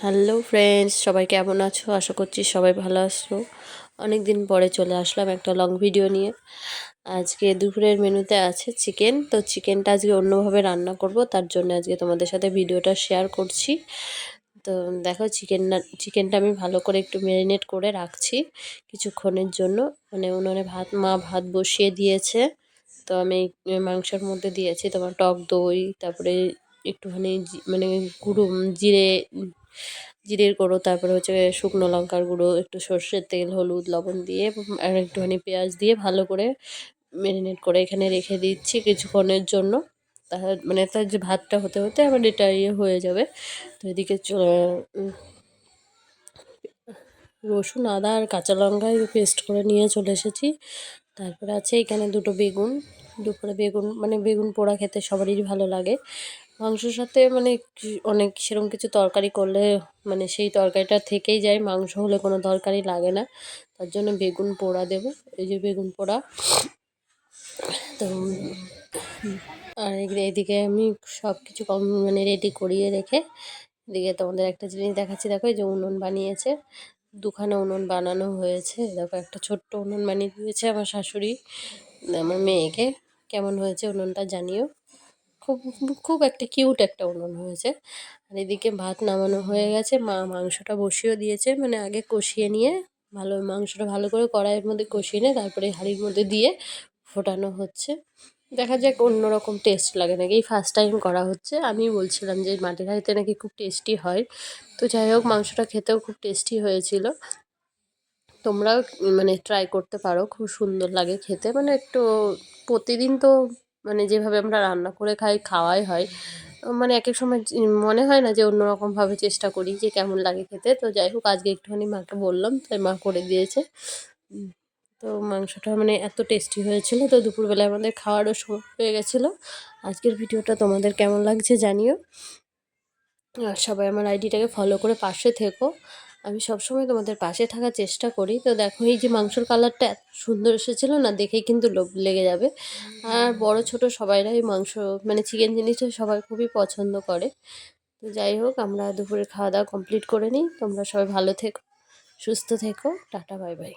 Hello friends সবাই কেমন আছো? আশা করছি সবাই ভালো আছো। অনেক দিন পরে চলে আসলাম একটা লং ভিডিও নিয়ে। আজকে দুপুরের মেনুতে আছে চিকেন তো চিকেনটা আজকে অন্যভাবে রান্না করব। তার জন্য আজকে তোমাদের সাথে ভিডিওটা শেয়ার করছি। তো দেখো চিকেন চিকেনটা আমি ভালো করে একটু ম্যারিনেট করে রাখছি কিছুক্ষণের জন্য। মানে উনুনে ভাত, মা ভাত বসিয়ে দিয়েছে। তো আমি মাংসের মধ্যে দিয়েছি তোমার টক দই, তারপরে একটুখানি মানে গুঁড়ো জিরে, জিরের গুঁড়ো, তারপরে হচ্ছে শুকনো লঙ্কার গুঁড়ো, একটু সর্ষের তেল, হলুদ, লবণ দিয়ে, আর একটুখানি পেঁয়াজ দিয়ে ভালো করে ম্যারিনেট করে এখানে রেখে দিচ্ছি কিছুক্ষণের জন্য। তার মানে তার যে ভাতটা হতে হতে আবার এটা ইয়ে হয়ে যাবে। তো এদিকে রসুন, আদা আর কাঁচা লঙ্কা পেস্ট করে নিয়ে চলে এসেছি। তারপরে আছে এখানে দুটো বেগুন। দুপুরে বেগুন মানে বেগুন পোড়া খেতে সবারই ভালো লাগে। মাংসর সাথে মানে অনেক সেরকম কিছু তরকারি করলে মানে সেই তরকারিটা থেকেই যায়, মাংস হলে কোনো তরকারি লাগে না। তার জন্য বেগুন পোড়া দেব, এই যে বেগুন পোড়া। তো, আর এদিকে আমি সব কিছু কম মানে রেডি করিয়ে রেখে এদিকে তোমাদের একটা জিনিস দেখাচ্ছি। দেখো, এই যে উনুন বানিয়েছে, দুখানে উনুন বানানো হয়েছে। দেখো, একটা ছোট্ট উনুন বানিয়ে দিয়েছে আমার শাশুড়ি, আমার মেয়েকে। কেমন হয়েছে উনুনটা জানিও। খুব খুব একটা কিউট একটা উনুন হয়েছে। আর এদিকে ভাত নামানো হয়ে গেছে, মা মাংসটা বসিয়েও দিয়েছে মানে আগে কষিয়ে নিয়ে ভালো মাংসটা ভালো করে কড়াইয়ের মধ্যে কষিয়ে নিয়ে তারপরে হাঁড়ির মধ্যে দিয়ে ফোটানো হচ্ছে। দেখা যাক অন্যরকম টেস্ট লাগে নাকি, এই ফার্স্ট টাইম করা হচ্ছে। আমি বলছিলাম যে মাটির হাঁড়িতে নাকি খুব টেস্টি হয়। তো যাই হোক, মাংসটা খেতেও খুব টেস্টি হয়েছিল। তোমরাও মানে ট্রাই করতে পারো, খুব সুন্দর লাগে খেতে। মানে একটু প্রতিদিন তো মানে যেভাবে আমরা রান্না করে খাই, খাওয়াই হয়। মানে এক এক সময় মনে হয় না যে অন্যরকমভাবে চেষ্টা করি যে কেমন লাগে খেতে। তো যাই হোক, আজকে একটুখানি মাকে বললাম, তাই মা করে দিয়েছে। তো মাংসটা মানে এত টেস্টি হয়েছিল। তো দুপুরবেলায় আমাদের খাওয়ারও সময় হয়ে গেছিল। আজকের ভিডিওটা তোমাদের কেমন লাগছে জানিও। আর সবাই আমার আইডিটাকে ফলো করে পাশে থেকো। আমি সবসময় তোমাদের পাশে থাকার চেষ্টা করি। তো দেখো, এই যে মাংসর কালারটা এত সুন্দর এসেছিল না, দেখেই কিন্তু লোভ লেগে যাবে। আর বড়, ছোট সবাইরাই মাংস মানে চিকেন জিনিসটা সবাই খুবই পছন্দ করে। তো যাই হোক, আমরা দুপুরে খাওয়া দাওয়া কমপ্লিট করে নিই। তোমরা সবাই ভালো থেকো, সুস্থ থেকো। Tata bye bye